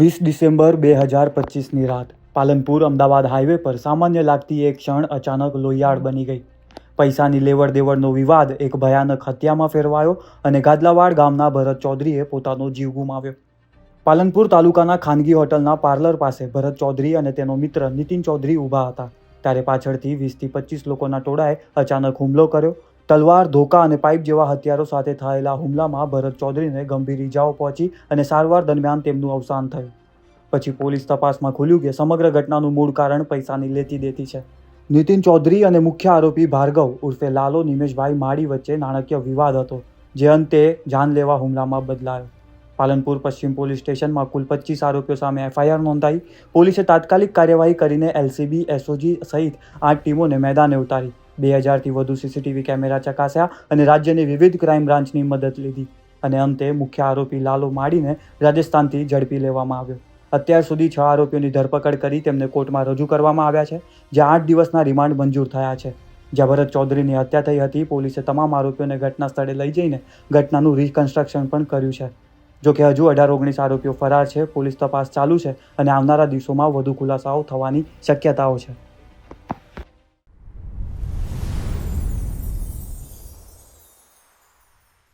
વીસ ડિસેમ્બર બે હજાર પચીસની રાત પાલનપુર અમદાવાદ હાઈવે પર સામાન્ય લાગતી એક ક્ષણ અચાનક લોહિયાળ બની ગઈ. પૈસાની લેવડ દેવડનો વિવાદ એક ભયાનક હત્યામાં ફેરવાયો અને ગાદલાવાડ ગામના ભરત ચૌધરીએ પોતાનો જીવ ગુમાવ્યો. પાલનપુર તાલુકાના ખાનગી હોટલના પાર્લર પાસે ભરત ચૌધરી અને તેનો મિત્ર નીતિન ચૌધરી ઊભા હતા. ત્યારે પાછળથી વીસથી પચીસ લોકોના ટોળાએ અચાનક હુમલો કર્યો તલવાર, ધોકા અને પાઇપ જેવા હથિયારો સાથે થયેલા હુમલામાં ભરત ચૌધરીને ગંભીર ઇજાઓ પહોંચી અને સારવાર દરમિયાન તેમનું અવસાન થયું. પછી પોલીસ તપાસમાં ખુલ્યું કે સમગ્ર ઘટનાનું મૂળ કારણ પૈસાની લેતી દેતી છે. નીતિન ચૌધરી અને મુખ્ય આરોપી ભાર્ગવ ઉર્ફે લાલો નિમેશભાઈ માળી વચ્ચે નાણાકીય વિવાદ હતો, જે અંતે જાનલેવા હુમલામાં બદલાયો. પાલનપુર પશ્ચિમ પોલીસ સ્ટેશનમાં કુલ પચીસ આરોપીઓ સામે એફઆઈઆર નોંધાઈ. પોલીસે તાત્કાલિક કાર્યવાહી કરીને એલસીબી, એસઓજી સહિત આઠ ટીમોને મેદાને ઉતારી. બે હજારથી વધુ સીસીટીવી કેમેરા ચકાસ્યા અને રાજ્યની વિવિધ ક્રાઇમ બ્રાન્ચની મદદ લીધી. અને અંતે મુખ્ય આરોપી લાલો માડીને રાજસ્થાનથી ઝડપી લેવામાં આવ્યો. અત્યાર સુધી છ આરોપીઓની ધરપકડ કરી તેમને કોર્ટમાં રજૂ કરવામાં આવ્યા છે, જ્યાં આઠ દિવસના રિમાન્ડ મંજૂર થયા છે. જ્યાં ભરત ચૌધરીની હત્યા થઈ હતી, પોલીસે તમામ આરોપીઓને ઘટના સ્થળે લઈ જઈને ઘટનાનું રિકન્સ્ટ્રક્શન પણ કર્યું છે. જો કે હજુ અઢાર ઓગણીસ આરોપીઓ ફરાર છે, પોલીસ તપાસ ચાલુ છે અને આવનારા દિવસોમાં વધુ ખુલાસાઓ થવાની શક્યતાઓ છે.